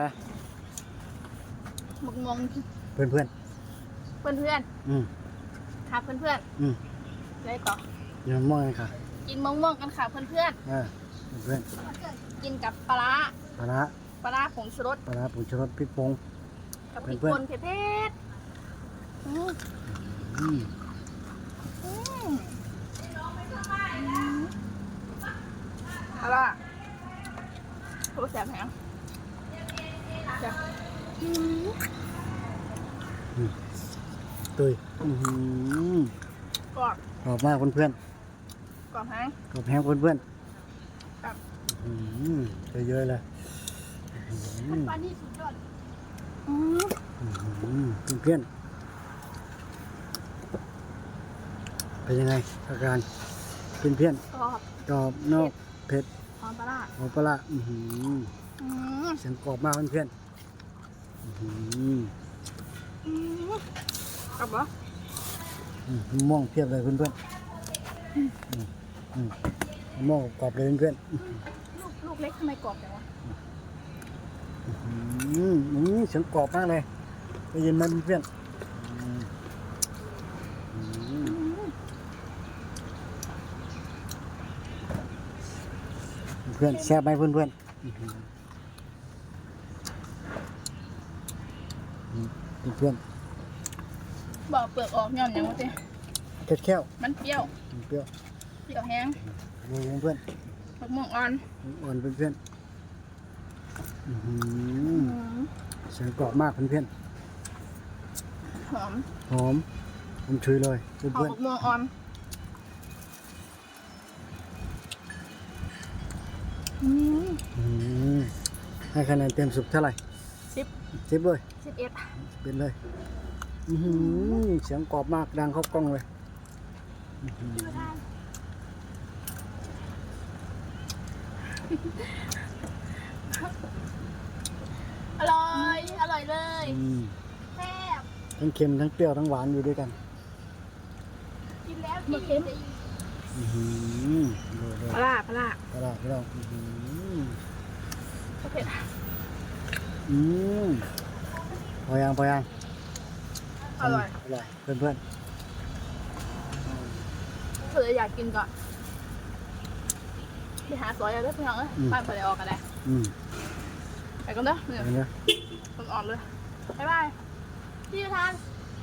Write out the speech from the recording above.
ฮะหมกมงเพื่อนเพื่อนเพื่อนเพื่อนๆอืมๆค่ะเพื่อนเพื่อนอืมๆเลยต่ออยังมองกันค่ะกินมะม่วงกันค่ะเพื่อนเพื่อนอ่าเพื่อนๆกินกับปลาร้าๆปลาร้าปลาร้าผงชูรสปลาร้าผงชูรสพริกผงกับพริกเพื่อนๆ ป่นเผ็ดๆอืมอืมอืมเอาล่ะโทรแสบแหงจ้ะอืม ตุยอื้อหือกรอบกรอบมากเพื่อนเพื่อนกรอบแห้งๆกรอบแห้งเพื่อนเพื่อนครับๆอื้อหือเยอะๆเลยอื้อหือปลานี่สุดยอดอืมอื้อหือเพื่อนๆเป็นยังไงอาการเพื่อนเพื่อนกรอบๆกรอบนอกเผ็ด หอมปลาร้า หอมปลาร้าอื้อหืออืม เสียงกรอบมากเพื่อนเพื่อนๆอื้อหืออืมกรอบเหรออืมมะม่วงเพียบเลยเพื่อนเพื่อนๆอืมอืมมะม่วงกรอบเลยเพื่อนๆลูกลูกเล็กทำไมกรอบจังวะอืมอืมเสียงกรอบมากเลยได้ยินไหมเพื่อนอืมอืมเพื่อนแซ่บไหมเพื่อนเพื่อนอื้อหืออืม เพื่อนบอกเปลือกออกย่อนอย่างวะเจ๊ๆแค่แค่วมันเปรี้ยวเปรี้ยวเปรี้ยวแห้งดูเพื่อนมะม่วงอ่อนๆอ่อนเพื่อนเพื่อนๆอื้อหือือมเสียงกรอบมากเพื่อนเพื่อนหอมๆหอมผมชุยเลยเพื่อนหอมเพื่อนมะม่วงอ่อนอืมๆอืมให้คะแนนเต็มสิบเท่าไหร่ สิบสิบเลยสิบเอ็ดเป็นเลยอื้อหือเสียงกรอบมากดังเข้ากล้องเลยอื้อหืออร่อย อร่อยเลยอืมแซ่บทั้งเค็มทั้งเปรี้ยวทั้งหวานอยู่ด้วยกันกินแล้วกินเค็มอื้อหือดูดูปลาปลากระดาษกระดาษอื้อหือ เผ็ดอื มพอยังพอยังอร่อยอร่อยเพื่อนเพื่อนเผื่ออยากกินก่อนไปหาสอยอะไรได้พี่น้องเอ้ยบ้านไปเลยออกกันได้ๆอืมไปกันเด้อเนี่ยเห็นไหมมันอ่อนเลยบ๊ายบายพี่ทาน